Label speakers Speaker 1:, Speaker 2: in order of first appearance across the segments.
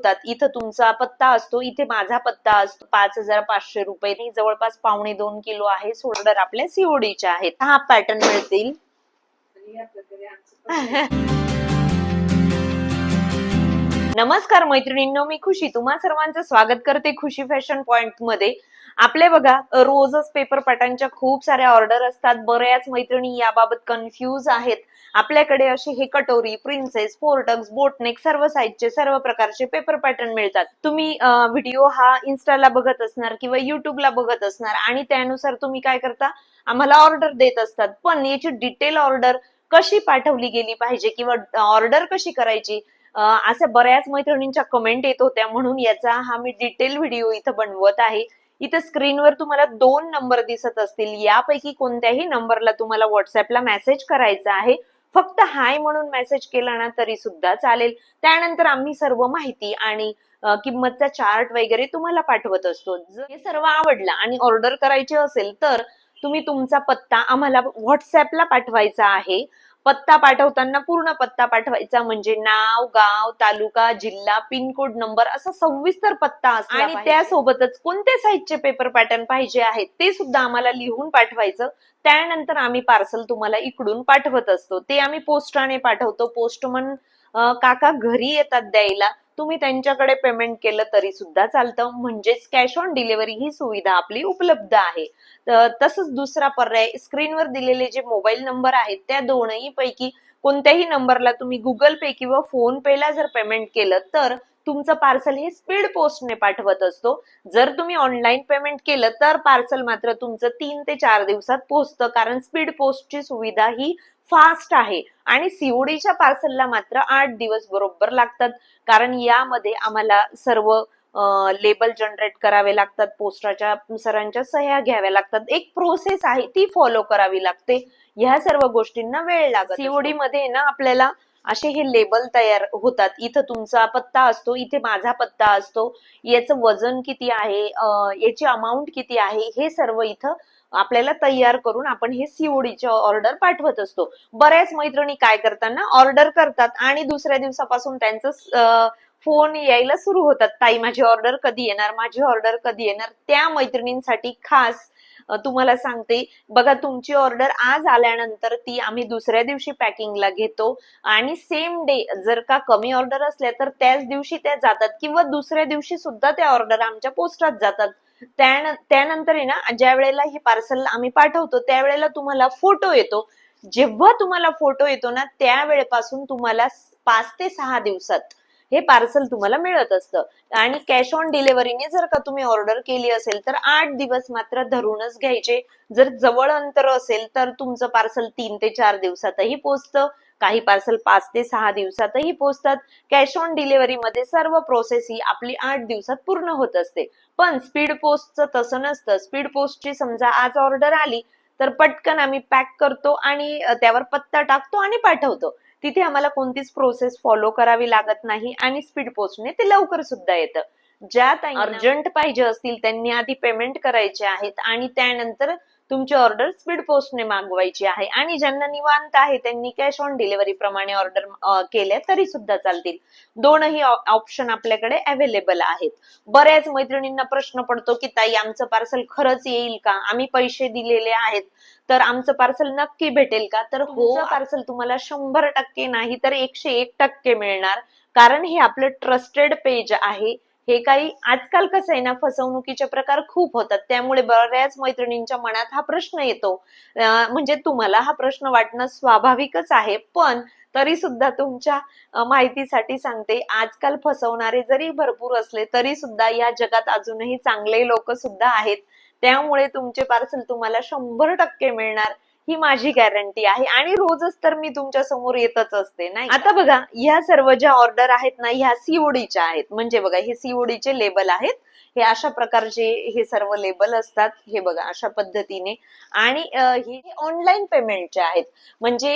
Speaker 1: होतात. इथं तुमचा पत्ता असतो इथे माझा पत्ता असतो. पाच हजार पाचशे रुपये जवळपास पावणे दोन किलो आहे सोल्डर आपल्या सीओडीच्या आहेत. हा पॅटर्न मिळतील. नमस्कार मैत्रिणींनो मी खुशी. तुम्हा सर्वांचं स्वागत करते खुशी फॅशन पॉइंटमध्ये आपले बघा रोजच पेपर पॅटर्नच्या खूप साऱ्या ऑर्डर असतात. बऱ्याच मैत्रिणी याबाबत कन्फ्यूज आहेत. आपल्याकडे असे हे कटोरी प्रिन्सेस फोर्टक्स बोटनेक सर्व साईजचे सर्व प्रकारचे पेपर पॅटर्न मिळतात. तुम्ही व्हिडिओ हा इन्स्टाला बघत असणार किंवा युट्यूबला बघत असणार आणि त्यानुसार तुम्ही काय करता? आम्हाला ऑर्डर देत असतात. पण याची डिटेल ऑर्डर कशी पाठवली गेली पाहिजे किंवा ऑर्डर कशी करायची? अशा बऱ्याच मैत्रिणींच्या कमेंट येत होत्या. म्हणून याचा हा मी डिटेल व्हिडिओ इथं बनवत आहे. इथं स्क्रीनवर तुम्हाला दोन नंबर दिसत असतील. यापैकी कोणत्याही नंबरला तुम्हाला व्हॉट्सअपला मेसेज करायचा आहे. फक्त हाय म्हणून मेसेज केला ना तरी सुद्धा चालेल. त्यानंतर आम्ही सर्व माहिती आणि किंमतचा चार्ट वगैरे तुम्हाला पाठवत असतो. हे सर्व आवडलं आणि ऑर्डर करायची असेल तर तुम्ही तुमचा पत्ता आम्हाला व्हॉट्सअपला पाठवायचा आहे. पत्ता पाठवताना पूर्ण पत्ता पाठवायचा म्हणजे नाव गाव तालुका जिल्हा पिनकोड नंबर असा सविस्तर पत्ता असला आणि त्यासोबतच कोणत्या साईजचे पेपर पॅटर्न पाहिजे आहेत ते सुद्धा आम्हाला लिहून पाठवायचं. त्यानंतर आम्ही पार्सल तुम्हाला इकडून पाठवत असतो. ते आम्ही पोस्टाने पाठवतो. पोस्टमन काका घरी येतात द्यायला. तुम्ही त्यांच्याकडे पेमेंट केलं तरी सुद्धा चालतं. म्हणजेच कॅश ऑन डिलिव्हरी ही सुविधा आपली उपलब्ध आहे. तसंच दुसरा पर्याय स्क्रीनवर दिलेले जे मोबाईल नंबर आहेत त्या दोनही पैकी कोणत्याही नंबरला तुम्ही गुगल पे किंवा फोन पेला जर पेमेंट केलं तर तुमचं पार्सल हे स्पीड पोस्टने पाठवत असतो. जर तुम्ही ऑनलाईन पेमेंट केलं तर पार्सल मात्र तुमचं तीन ते चार दिवसात पोहोचतं. कारण स्पीड पोस्टची सुविधा ही फास्ट आहे. आणि सीओडीच्या पार्सलला मात्र आठ दिवस बरोबर लागतात. कारण यामध्ये आम्हाला सर्व लेबल जनरेट करावे लागतात. पोस्टाच्या सरांच्या सह्या घ्याव्या लागतात. एक प्रोसेस आहे ती फॉलो करावी लागते. ह्या सर्व गोष्टींना वेळ लागत सीओडी मध्ये ना आपल्याला असे हे लेबल तयार होतात. इथं तुमचा पत्ता असतो इथे माझा पत्ता असतो. याचं वजन किती आहे याची अमाऊंट किती आहे हे सर्व इथं आपल्याला तयार करून आपण हे सीओडीचे ऑर्डर पाठवत असतो. बऱ्याच मैत्रिणी काय करताना ऑर्डर करतात आणि दुसऱ्या दिवसापासून त्यांचं फोन यायला सुरू होतात. ताई माझी ऑर्डर कधी येणार? माझी ऑर्डर कधी येणार? त्या मैत्रिणींसाठी खास तुम्हाला सांगते. बघा तुमची ऑर्डर आज आल्यानंतर ती आम्ही दुसऱ्या दिवशी पॅकिंगला घेतो. आणि सेम डे जर का कमी ऑर्डर असल्या तर त्याच दिवशी त्या जातात किंवा दुसऱ्या दिवशी सुद्धा त्या ऑर्डर आमच्या पोस्टात जातात. त्यान- त्यानंतर आहे ना ज्या वेळेला हे पार्सल आम्ही पाठवतो त्यावेळेला तुम्हाला फोटो येतो. जेव्हा तुम्हाला फोटो येतो ना त्यावेळेपासून तुम्हाला पाच ते सहा दिवसात हे पार्सल तुम्हाला मिळत असतं. आणि कॅश ऑन डिलिव्हरीने जर का तुम्ही ऑर्डर केली असेल तर आठ दिवस मात्र धरूनच घ्यायचे. जर जवळ अंतर असेल तर तुमचं पार्सल तीन ते चार दिवसातही पोचतं. काही पार्सल पाच ते सहा दिवसातही पोचतात. कॅश ऑन डिलिव्हरी मध्ये सर्व प्रोसेस ही आपली आठ दिवसात पूर्ण होत असते. पण स्पीड पोस्टचं तसं नसतं. स्पीड पोस्टची समजा आज ऑर्डर आली तर पटकन आम्ही पॅक करतो आणि त्यावर पत्ता टाकतो आणि पाठवतो. तिथे आम्हाला कोणतीच प्रोसेस फॉलो करावी लागत नाही आणि स्पीड पोस्टने ते लवकर सुद्धा येतं. ज्या अर्जंट पाहिजे असतील त्यांनी आधी पेमेंट करायचे आहेत आणि त्यानंतर तुमची ऑर्डर स्पीड पोस्टने मागवायची आहे. आणि ज्यांना निवांत आहे त्यांनी कॅश ऑन डिलिव्हरी प्रमाणे ऑर्डर केल्या तरी सुद्धा चालतील. दोनही ऑप्शन आपल्याकडे अवेलेबल आहेत. बऱ्याच मैत्रिणींना प्रश्न पडतो की ताई आमचं पार्सल खरंच येईल का? आम्ही पैसे दिलेले आहेत. तर आमचं पार्सल नक्की भेटेल का? तर हो पार्सल तुम्हाला शंभर टक्के नाही तर एकशे एक टक्के मिळणार. कारण हे आपलं ट्रस्टेड पेज आहे. हे काही आजकाल कसं आहे ना फसवणुकीचे प्रकार खूप होतात. त्यामुळे बऱ्याच मैत्रिणींच्या मनात हा प्रश्न येतो. म्हणजे तुम्हाला हा प्रश्न वाटणं स्वाभाविकच आहे पण तरी सुद्धा तुमच्या माहितीसाठी सांगते आजकाल फसवणारे जरी भरपूर असले तरी सुद्धा या जगात अजूनही चांगले लोक सुद्धा आहेत. त्यामुळे तुमचे पार्सल तुम्हाला शंभर टक्के मिळणार ही माझी गॅरंटी आहे. आणि रोजच तर मी तुमच्यासमोर येतच असते नाही आता बघा ह्या सर्व ज्या ऑर्डर आहेत ना ह्या सीओडीच्या आहेत. म्हणजे बघा हे सीओडीचे लेबल आहेत. हे अशा प्रकारचे हे सर्व लेबल असतात. हे बघा अशा पद्धतीने. आणि हे ऑनलाईन पेमेंटचे आहेत म्हणजे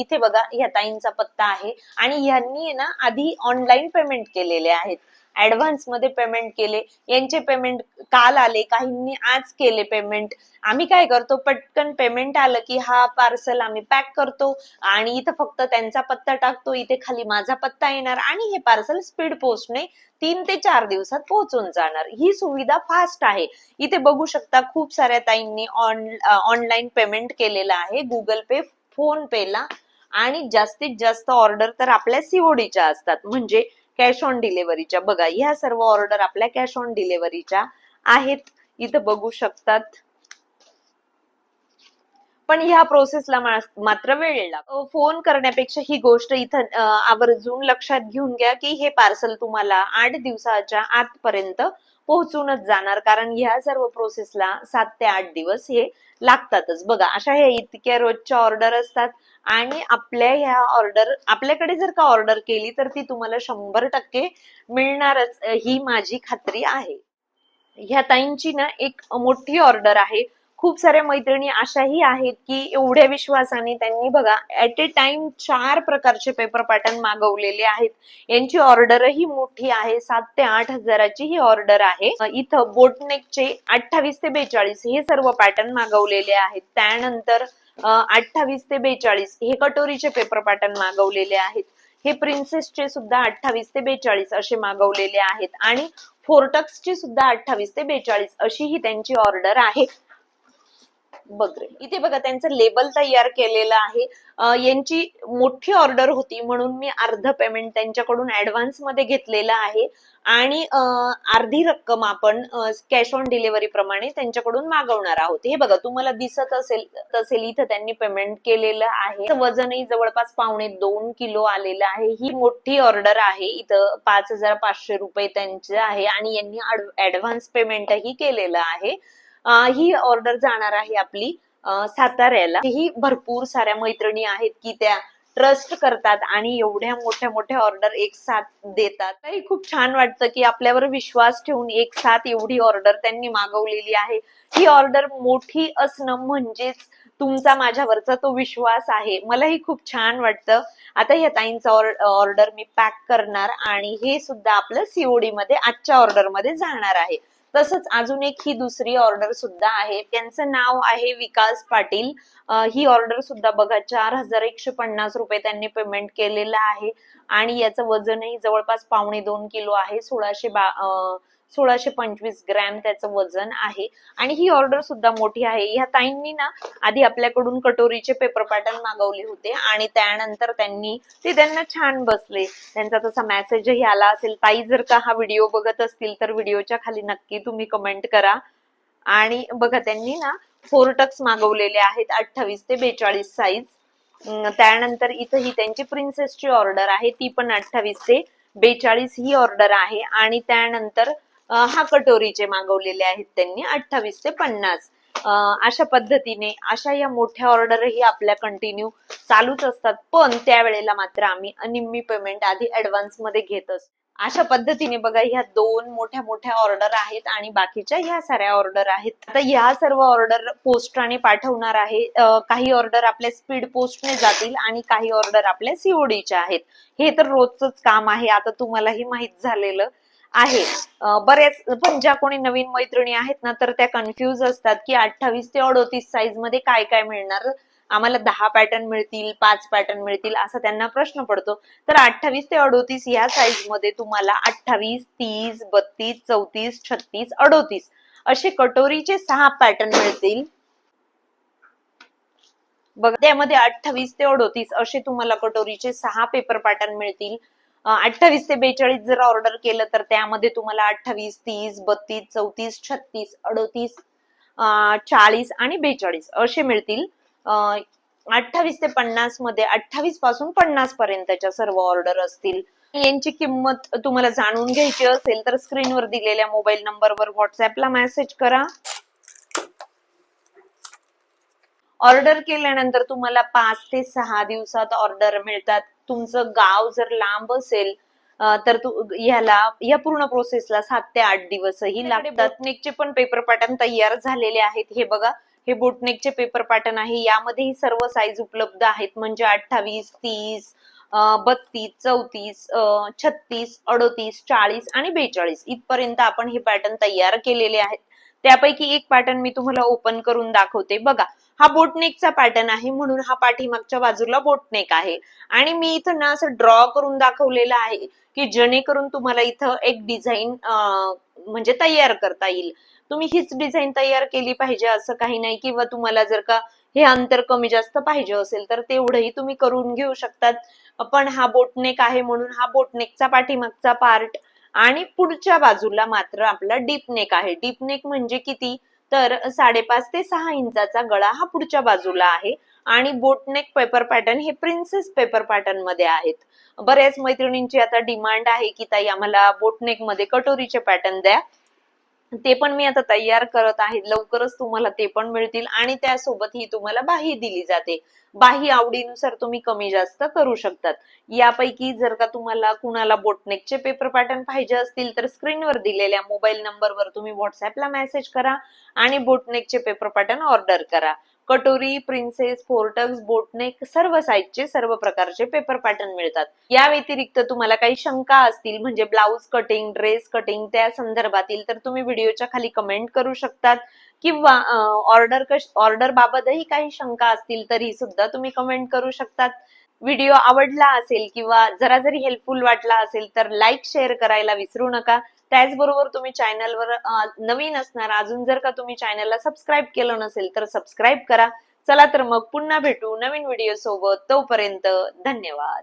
Speaker 1: इथे बघा ह्या ताईंचा पत्ता आहे. आणि ह्यांनी आहे ना आधी ऑनलाईन पेमेंट केलेले आहेत. ऍडव्हान्समध्ये पेमेंट केले. यांचे पेमेंट काल आले काहींनी आज केले पेमेंट आम्ही काय करतो पटकन पेमेंट आलं की हा पार्सल आम्ही पॅक करतो आणि इथं फक्त त्यांचा पत्ता टाकतो इथे खाली माझा पत्ता येणार आणि हे पार्सल स्पीड पोस्टने तीन ते चार दिवसात पोहोचून जाणार. ही सुविधा फास्ट आहे. इथे बघू शकता खूप साऱ्या ताईंनी ऑनलाईन पेमेंट केलेलं आहे. गुगल पे फोन पेला आणि जास्तीत जास्त ऑर्डर तर आपल्या सीओडीच्या असतात. म्हणजे कॅश ऑन डिलिव्हरीच्या. बघा ह्या सर्व ऑर्डर आपल्या कॅश ऑन डिलिव्हरीच्या आहेत. इथं बघू शकतात. पण ह्या प्रोसेसला मात्र वेळ लागला फोन करण्यापेक्षा ही गोष्ट इथं आवर्जून लक्षात घेऊन घ्या की हे पार्सल तुम्हाला आठ दिवसाच्या आतपर्यंत पोहोचूनच जाणार. कारण ह्या सर्व प्रोसेसला सात ते आठ दिवस हे लागतातच. बघा अशा ह्या इतक्या रोजच्या ऑर्डर असतात आणि आपल्या ह्या ऑर्डर आपल्याकडे जर का ऑर्डर केली तर ती तुम्हाला शंभर टक्के मिळणारच. ही माझी खात्री आहे. ह्या ताईंची ना एक मोठी ऑर्डर आहे. खूप साऱ्या मैत्रिणी अशाही आहेत की एवढ्या विश्वासाने त्यांनी बघा ऍट ए टाइम चार प्रकारचे पेपर पॅटर्न मागवलेले आहेत. यांची ऑर्डरही मोठी आहे सात ते आठ हजाराची ही ऑर्डर आहे. इथं बोटनेकचे अठ्ठावीस ते बेचाळीस हे सर्व पॅटर्न मागवलेले आहेत. त्यानंतर अठ्ठावीस ते बेचाळीस हे कटोरीचे पेपर पॅटर्न मागवलेले आहेत. हे प्रिन्सेसचे सुद्धा अठ्ठावीस ते बेचाळीस असे मागवलेले आहेत. आणि फोर्टक्सची सुद्धा अठ्ठावीस ते बेचाळीस अशी ही त्यांची ऑर्डर आहे. बघ रे. इथे बघा त्यांचं लेबल तयार केलेलं आहे. यांची मोठी ऑर्डर होती म्हणून मी अर्ध पेमेंट त्यांच्याकडून ऍडव्हान्समध्ये घेतलेलं आहे. आणि अर्धी रक्कम आपण कॅश ऑन डिलिव्हरी प्रमाणे त्यांच्याकडून मागवणार आहोत. हे बघा तुम्हाला दिसत असेल असेल इथं त्यांनी पेमेंट केलेलं आहे. वजनही जवळपास पावणे दोन किलो आलेलं आहे. ही मोठी ऑर्डर आहे. इथं पाच हजार पाचशे रुपये त्यांचे आहे. आणि यांनी ऍडव्हान्स पेमेंटही केलेलं आहे. ही ऑर्डर जाणार आहे आपली साताऱ्याला. ही भरपूर साऱ्या मैत्रिणी आहेत की त्या ट्रस्ट करतात आणि एवढ्या मोठ्या मोठ्या ऑर्डर एक साथ देतात. तरी खूप छान वाटतं की आपल्यावर विश्वास ठेवून एक साथ एवढी ऑर्डर त्यांनी मागवलेली आहे. ही ऑर्डर मोठी असणं म्हणजेच तुमचा माझ्यावरचा तो विश्वास आहे. मलाही खूप छान वाटतं. आता या ताईंचा ऑर्डर मी पॅक करणार आणि हे सुद्धा आपलं सीओडी मध्ये आजच्या ऑर्डरमध्ये जाणार आहे. तसंच अजून एक ही दुसरी ऑर्डर सुद्धा आहे. त्यांचं नाव आहे विकास पाटील. ही ऑर्डर सुद्धा बघा चार हजार एकशे पन्नास रुपये त्यांनी पेमेंट केलेलं आहे. आणि याचं वजनही जवळपास पावणे दोन किलो आहे. सोळाशे बा अं, सोळाशे पंचवीस ग्रॅम त्याचं वजन आहे. आणि ही ऑर्डर सुद्धा मोठी आहे. ह्या ताईंनी ना आधी आपल्याकडून कटोरीचे पेपर पॅटर्न मागवले होते आणि त्यानंतर त्यांनी ते त्यांना छान बसले. त्यांचा तसा मेसेजही आला असेल ताई जर का हा व्हिडिओ बघत असतील तर व्हिडिओच्या खाली नक्की तुम्ही कमेंट करा. आणि बघा त्यांनी ना फोर टक्स मागवलेले आहेत अठ्ठावीस ते बेचाळीस साईज त्यानंतर इथं ही त्यांची प्रिन्सेसची ऑर्डर आहे. ती पण अठ्ठावीस ते बेचाळीस ही ऑर्डर आहे. आणि त्यानंतर हा कटोरीचे मागवलेले आहेत त्यांनी अठ्ठावीस ते पन्नास. अशा पद्धतीने अशा या मोठ्या ऑर्डरही आपल्या कंटिन्यू चालूच असतात. पण त्यावेळेला मात्र आम्ही निम्मी पेमेंट आधी ऍडव्हान्समध्ये घेत असतो. अशा पद्धतीने बघा ह्या दोन मोठ्या मोठ्या ऑर्डर आहेत आणि बाकीच्या ह्या साऱ्या ऑर्डर आहेत. आता ह्या सर्व ऑर्डर पोस्टाने पाठवणार आहे. काही ऑर्डर आपल्या स्पीड पोस्टने जातील आणि काही ऑर्डर आपल्या सीओडीच्या आहेत. हे तर रोजच काम आहे. आता तुम्हालाही माहीत झालेलं आहे. बऱ्याच पण ज्या कोणी नवीन मैत्रिणी आहेत ना तर त्या कन्फ्युज असतात की अठ्ठावीस ते अडोतीस साईजमध्ये काय काय मिळणार? आम्हाला दहा पॅटर्न मिळतील पाच पॅटर्न मिळतील असा त्यांना प्रश्न पडतो. तर अठ्ठावीस ते अडोतीस या साईजमध्ये तुम्हाला अठ्ठावीस तीस बत्तीस चौतीस छत्तीस अडोतीस असे कटोरीचे सहा पॅटर्न मिळतील. बघा त्यामध्ये अठ्ठावीस ते अडोतीस असे तुम्हाला कटोरीचे सहा पेपर पॅटर्न मिळतील. अठ्ठावीस ते बेचाळीस जर ऑर्डर केलं तर त्यामध्ये तुम्हाला अठ्ठावीस तीस बत्तीस चौतीस छत्तीस अडतीस चाळीस आणि बेचाळीस असे मिळतील. अठ्ठावीस ते पन्नासमध्ये अठ्ठावीसपासून पन्नास पर्यंतच्या सर्व ऑर्डर असतील. यांची किंमत तुम्हाला जाणून घ्यायची असेल तर स्क्रीनवर दिलेल्या मोबाईल नंबरवर व्हॉट्सअपला मेसेज करा. ऑर्डर केल्यानंतर तुम्हाला पाच ते सहा दिवसात ऑर्डर मिळतात. तुमचं गाव जर लांब असेल तर तू ह्याला या पूर्ण प्रोसेसला सात ते आठ दिवसही लागतात. बोटनेकचे पण पेपर पॅटर्न तयार झालेले आहेत. हे बघा हे बोटनेकचे पेपर पॅटर्न आहे. यामध्येही सर्व साईज उपलब्ध आहेत. म्हणजे अठ्ठावीस तीस बत्तीस चौतीस छत्तीस अडोतीस चाळीस आणि बेचाळीस इथपर्यंत आपण हे पॅटर्न तयार केलेले आहेत. त्यापैकी एक पॅटर्न मी तुम्हाला ओपन करून दाखवते. बघा हा बोटनेकचा पॅटर्न आहे म्हणून हा पाठीमागच्या बाजूला बोटनेक आहे. आणि मी इथं ना असं ड्रॉ करून दाखवलेलं आहे की जेणेकरून तुम्हाला इथं एक डिझाईन म्हणजे तयार करता येईल. तुम्ही हीच डिझाईन तयार केली पाहिजे असं काही नाही किंवा तुम्हाला जर का हे अंतर कमी जास्त पाहिजे असेल तर तेवढंही तुम्ही करून घेऊ शकतात. पण हा बोटनेक आहे म्हणून हा बोटनेकचा पाठीमागचा पार्ट आणि पुढच्या बाजूला मात्र आपला डीपनेक आहे. डीपनेक म्हणजे किती? तर साडेपाच ते सहा इंचाचा गळा हा पुढच्या बाजूला आहे. आणि बोटनेक पेपर पॅटर्न हे प्रिन्सेस पेपर पॅटर्नमध्ये आहेत. बऱ्याच मैत्रिणींची आता डिमांड आहे की ताई आम्हाला बोटनेकमध्ये कटोरीचे पॅटर्न द्या. ते पण मी आता तयार करत आहे. लवकरच तुम्हाला ते पण मिळतील आणि त्यासोबत ही तुम्हाला बाही दिली जाते. बाही आवडीनुसार तुम्ही कमी जास्त करू शकतात. यापैकी जर का तुम्हाला कुणाला बोटनेकचे पेपर पॅटर्न पाहिजे असतील तर स्क्रीनवर दिलेल्या मोबाईल नंबरवर तुम्ही व्हॉट्सअपला मेसेज करा आणि बोटनेकचे पेपर पॅटर्न ऑर्डर करा. कटोरी प्रिन्सेस फोर्टक्स बोटनेक सर्व साईजचे सर्व प्रकारचे पेपर पॅटर्न मिळतात. या व्यतिरिक्त तुम्हाला काही शंका असतील म्हणजे ब्लाऊज कटिंग ड्रेस कटिंग त्या संदर्भातील तर तुम्ही व्हिडिओच्या खाली कमेंट करू शकतात. किंवा ऑर्डर कश ऑर्डर बाबतही काही शंका असतील तरी सुद्धा तुम्ही कमेंट करू शकतात. व्हिडिओ आवडला असेल किंवा जरा जरी हेल्पफुल वाटला असेल तर लाईक शेअर करायला विसरू नका. त्याचबरोबर तुम्ही चॅनलवर नवीन असणार अजून जर का तुम्ही चॅनलला सबस्क्राईब केलं नसेल तर सबस्क्राईब करा. चला तर मग पुन्हा भेटू नवीन व्हिडिओ सोबत. तोपर्यंत धन्यवाद.